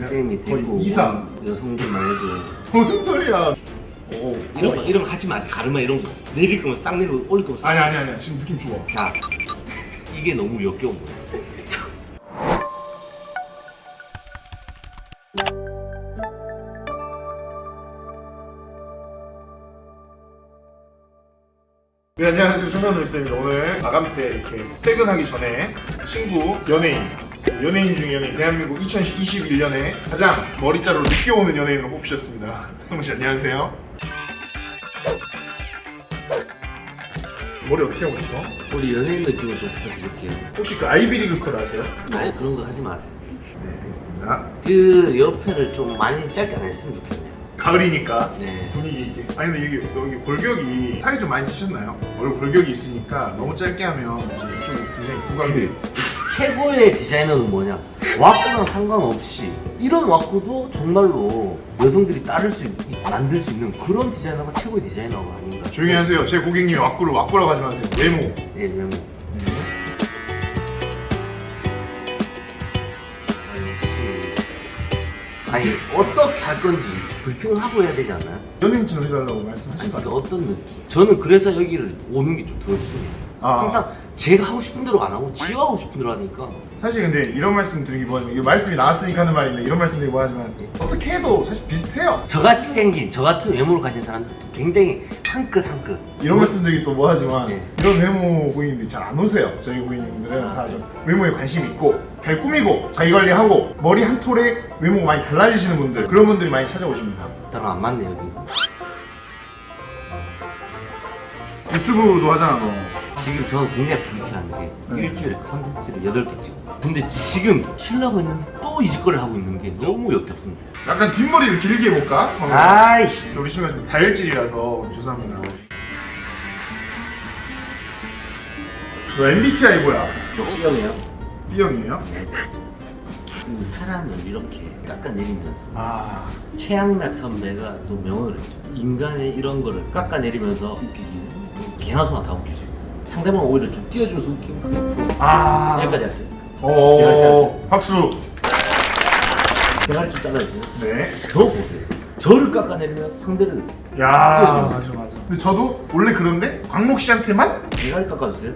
백쌤이 거의 되고 이상. 여성들만 해도 무슨 소리야? 오, 이런 거 이런 거 하지 마 가르마 이런 거 내릴 거면 싹 내리고 올릴 거면 싹 아니 아니 아니 지금 느낌 좋아. 자 이게 너무 역겨운 거야 네 안녕하세요 있습니다. 오늘 마감 때 이렇게 퇴근하기 전에 친구 연예인 연예인 중에 연예인 대한민국 2021년에 가장 머리 자르러 늦게 오는 연예인으로 뽑히셨습니다. 형씨 안녕하세요. 머리 어떻게 하고 싶어? 우리 연예인 느낌을 좀 부탁드릴게요 혹시 그 아이비리그 컷 아세요? 아니 그런 거 하지 마세요 네 알겠습니다. 그 옆에를 좀 많이 짧게 안 했으면 좋겠네요 가을이니까 네 분위기 있게. 아니 근데 여기 여기 골격이 살이 좀 많이 찌셨나요? 얼굴 골격이 있으니까 너무 짧게 하면 이제 좀 굉장히 부각이 최고의 디자이너는 뭐냐 와꾸랑 상관없이 이런 와꾸도 정말로 여성들이 따를 수 있, 만들 수 있는 그런 디자이너가 최고의 디자이너가 아닌가 조용히 하세요. 제 고객님이 왁구를 왁구라고 하지 마세요. 외모. 예, 외모 아, 역시 아니 어떻게 할 건지 불평을 하고 해야 되지 않나요? 연예인처럼 해달라고 아니 말씀하신 거 그게 아니에요? 어떤 느낌? 저는 그래서 여기를 오는 게 좀 두렵습니다 아. 항상 제가 하고 싶은 대로 안 하고 지가 하고 싶은 대로 하니까 사실 근데 이런 말씀 드리기 뭐하지만 이거 말씀이 나왔으니까 하는 말인데 이런 말씀 드리기 뭐하지만 어떻게 해도 사실 비슷해요. 저같이 생긴 저 같은 외모를 가진 사람들도 굉장히 한 끗 한 끗. 이런 말씀 드리기 또 뭐하지만 네. 이런 외모 고객님들이 잘 안 오세요. 저희 고객님들은 아, 다 네. 좀 외모에 관심 있고 잘 꾸미고 자기 관리하고 머리 한 톨에 외모가 많이 달라지시는 분들 그런 분들이 많이 찾아오십니다. 저랑 안 맞네 여기. 유튜브도 하잖아 너. 지금 저는 굉장히 불쾌한 게 네. 일주일에 컨텐츠를 8개 찍고 근데 지금 쉬려고 했는데 또 이 짓거리를 하고 있는 게 너무 역겹습니다. 약간 뒷머리를 길게 해볼까? 어. 아이씨. 우리 친구가 좀 다혈질이라서 죄송합니다. 너 MBTI 뭐야? B형이에요? B형이에요? 사람을 이렇게 깎아내리면서 아 최양락 선배가 또 명언을 했죠. 인간의 이런 거를 깎아내리면서 웃기기는 개나 소나 다 있다. 상대방 오히려 좀 띄워주면서 웃기면 그게 프로. 아. 여기까지 할게요. 오 박수. 대가리 좀 잘라주세요. 네. 저 보세요. 저를 깎아내리면서 상대를 야 맞아 맞아. 근데 저도 원래 그런데 광목 씨한테만 대가리 깎아주세요.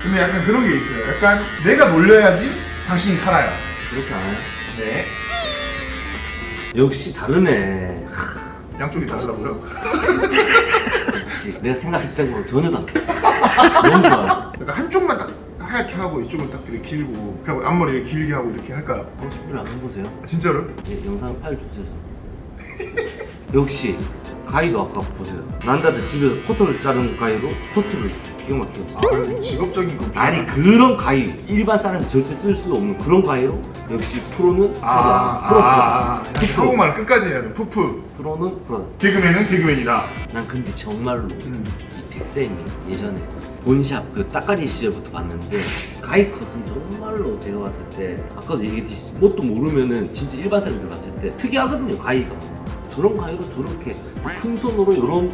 근데 약간 그런 게 있어요. 약간 내가 놀려야지 당신이 살아요. 그렇지 않아요? 네. 역시 다르네. 양쪽이 다르다고요? 역시 내가 생각했던 거랑 전혀 다르. 너무 좋아. 약간 한쪽만 딱 하얗게 하고 이쪽은 딱 이렇게 길고 그리고 앞머리를 길게 하고 이렇게 할까요? 대로 한번 해보세요. 진짜로? 네, 영상 파일 주세요. 역시 가위도 아까 보세요. 난다들 집에서 커터를 자른 가위로 커트를 기가 막히게. 아 그래도 직업적인 거. 아니 그런 가위 일반 사람이 절대 쓸 수 없는 그런 가위로 역시 프로는 아, 프로 아, 아, 프 로 프로 한국말을 끝까지 해야 돼. 푸푸. 프로는 프로 개그맨은 개그맨이다. 난 근데 정말로 음. 이 백쌤이 예전에 본샵 그 따까리 시절부터 봤는데 가위 컷은 정말로 제가 봤을 때 아까도 얘기했듯이 뭣도 모르면은 진짜 일반 사람들 봤을 때 특이하거든요 가위가 저런 가위로 저렇게 큰 손으로 이런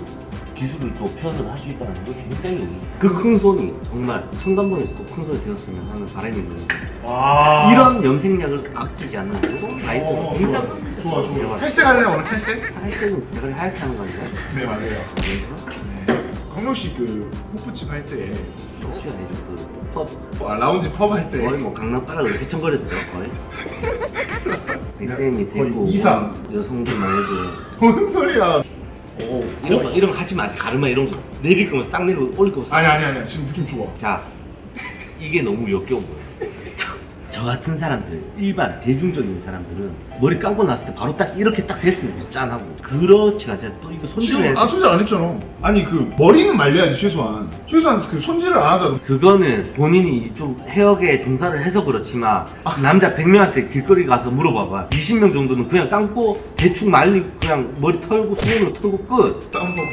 기술을 또 표현을 할 수 있다는 게 굉장히 그큰 손이 정말 청담동에서 또큰 손이 되었으면 하는 바람이 있는 와. 이런 염색약을 아끼지 않는 이런 어, 가위도 굉장히 좋아 좋아. 탈색 할래 오늘 탈색? 할 때는 대가리 하얗게 하는 거 아닌가요? 네 맞아요. 그래서 네. 강로 씨그 호프집 할 때, 혹시 아니죠 그 펍. 아, 라운지 펍 할 때. 거의 뭐 강남 따라가 휘청거렸죠 거의 백쌤이 거의 되고 이상. 여성들만 해도 뭔 소리야? 오. 이런 거 이런 거 하지 마 가르마 이런 거 내릴 거면 싹 내리고 올릴 거면 싹 아니 아니 아니 지금 느낌 좋아. 자 이게 너무 역겨운 저, 저 같은 사람들 일반 대중적인 사람들은 머리 감고 났을 때 바로 딱 이렇게 딱 됐으면 좋겠어, 짠하고 그렇지가 않아 또 이거 손질해 지금 아 손질 안 했잖아. 아니 그 머리는 말려야지 최소한. 최소한 그 손질을 안 하다. 그거는 본인이 좀 헤어계 종사를 해서 그렇지만 남자 100명한테 길거리 가서 물어봐봐 20명 정도는 그냥 감고 대충 말리고 그냥 머리 털고 수건으로 털고 끝 한번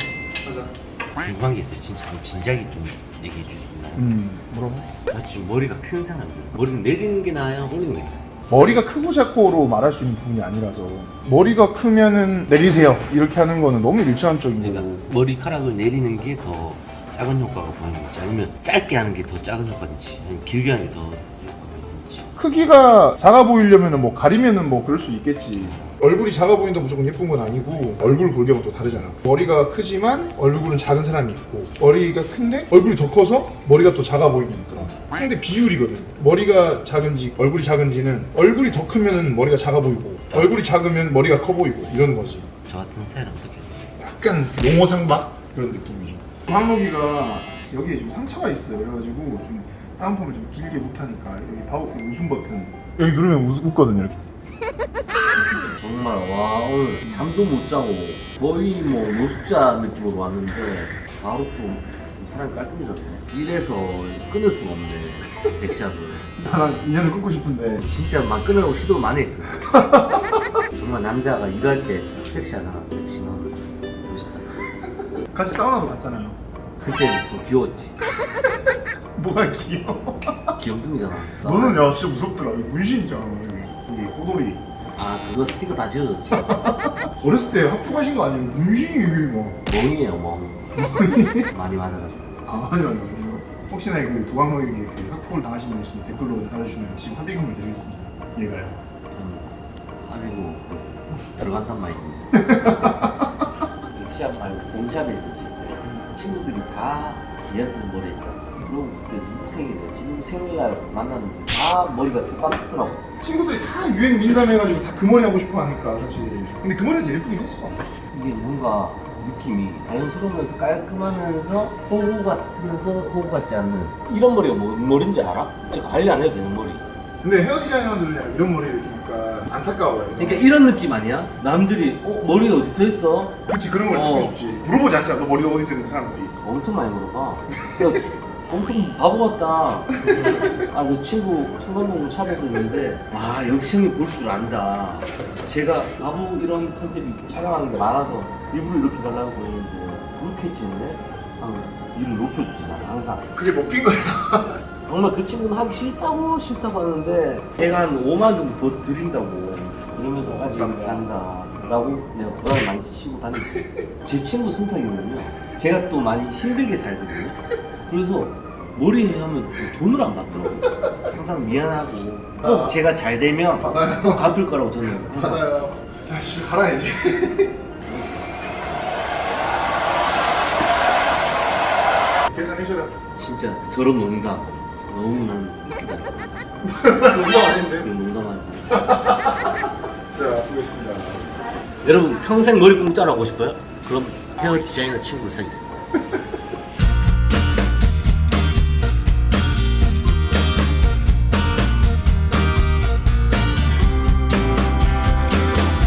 하자. 궁금한 게 있어요 진짜 좀 진작에 좀 얘기해 줄수 있나요? 음 뭐라고? 나 지금 머리가 큰 사람들 머리를 내리는 게 나아요? 올리는 게 나아요? 머리가 크고 작고로 말할 수 있는 부분이 아니라서 머리가 크면은 내리세요 이렇게 하는 거는 너무 일차원적인 그러니까 거고 머리카락을 내리는 게 더 작은 효과가 보이는 건지 아니면 짧게 하는 게 더 작은 효과인지 아니면 길게 하는 게 더 효과가 있는지 크기가 작아 보이려면 뭐 가리면은 뭐 그럴 수 있겠지. 얼굴이 작아 보인다 무조건 예쁜 건 아니고 얼굴 골격은 또 다르잖아. 머리가 크지만 얼굴은 작은 사람이 있고 머리가 큰데 얼굴이 더 커서 머리가 또 작아 보이는 그런 상대 비율이거든. 머리가 작은지 얼굴이 작은지는 얼굴이 더 크면 머리가 작아 보이고 얼굴이 작으면 머리가 커 보이고 이런 거지. 저 같은 스타일은 어떻게? 약간 용호상박 그런 느낌이죠. 황록이가 여기에 좀 상처가 있어요. 그래가지고 좀 다운펌을 좀 길게 못하니까 여기 바로 그 웃음 버튼 여기 누르면 웃, 웃거든요. 이렇게. 정말 와 오늘 잠도 못 자고 거의 뭐 노숙자 느낌으로 왔는데 바로 또 사람이 깔끔해졌네. 이래서 끊을 수가 없네 백샵을. 나랑 인연을 끊고 싶은데 진짜 막 끊으려고 시도를 많이 했거든. 정말 남자가 일할 때 섹시하잖아. 백신은 멋있다. 같이 사우나도 갔잖아요. 그때는 좀 귀여웠지. 뭐가 귀여워? 귀염둥이잖아. 너는 야 진짜 무섭더라. 여기 문신 있잖아. 여기 꼬돌이. 아 그거 스티커 다 지워졌지. 어렸을 때 학교 가신 거 아니에요? 문신이 여기 뭐. 멍이에요 멍. 많이 맞아가지고. 아 아니 아니 아니. 혹시나 그 도강로에게 그 학폭을 당하신 분 있으면 댓글로 달아주시면 지금 합의금을 드리겠습니다. 얘가요. 전 아니고 들어간단 말이지. 시합 말고 공샵에 있었을 때 친구들이 다 얘한테 머리 했잖아. 그럼 그때 누구 생일이었지? 누구 생일날 만났는데 다 머리가 똑같더라고. 친구들이 다 유행 민감해가지고 다 그 머리 하고 싶어 하니까 사실. 근데 그 머리가 제일 예쁘긴 했어. 이게 뭔가 느낌이 자연스러우면서 깔끔하면서 호구 같으면서 호구 같지 않는 이런 머리가 뭔 머리인지 알아? 진짜 관리 안 해도 되는 머리. 근데 헤어 디자이너들은 이런 머리를 좀 약간 안타까워요. 그러니까 이런 느낌 아니야? 남들이 어 머리 어디서 했어? 그렇지 그런 걸 듣고 어. 싶지. 물어보지 않잖아. 너 머리 어디서 했는 사람들이. 엄청 많이 물어봐. 야, 엄청 바보 같다. 아, 저 친구 청담동구 샵에서 있는데, 아, 역시 형이 볼 줄 안다. 제가 바보 이런 컨셉이 촬영하는 게 많아서 일부러 이렇게 달라고 보이는데, 그렇게 했지는데? 하면 일을 높여주지, 나는 항상. 그게 먹힌 거야. 정말 그 친구는 하기 싫다고 싫다고 하는데, 내가 한 5만 정도 더 드린다고. 그러면서까지 이렇게 한다. 라고 내가 부담을 많이 치고 다니지. 제 친구 승탁이는요, 제가 또 많이 힘들게 살거든요. 그래서 머리 하면 또 돈을 안 받더라고요. 항상 미안하고, 꼭 제가 잘 되면 받아요. 꼭 갚을 거라고 저는 항상. 받아요. 야, 씨, 갈아야지. 계산해줘라. 진짜 저런 농담. 너무 난. 농담 아닌데? 농담 말고. 자, 보겠습니다. 여러분 평생 머리 공짜로 하고 싶어요? 그럼 헤어 디자이너 친구를 사귀세요.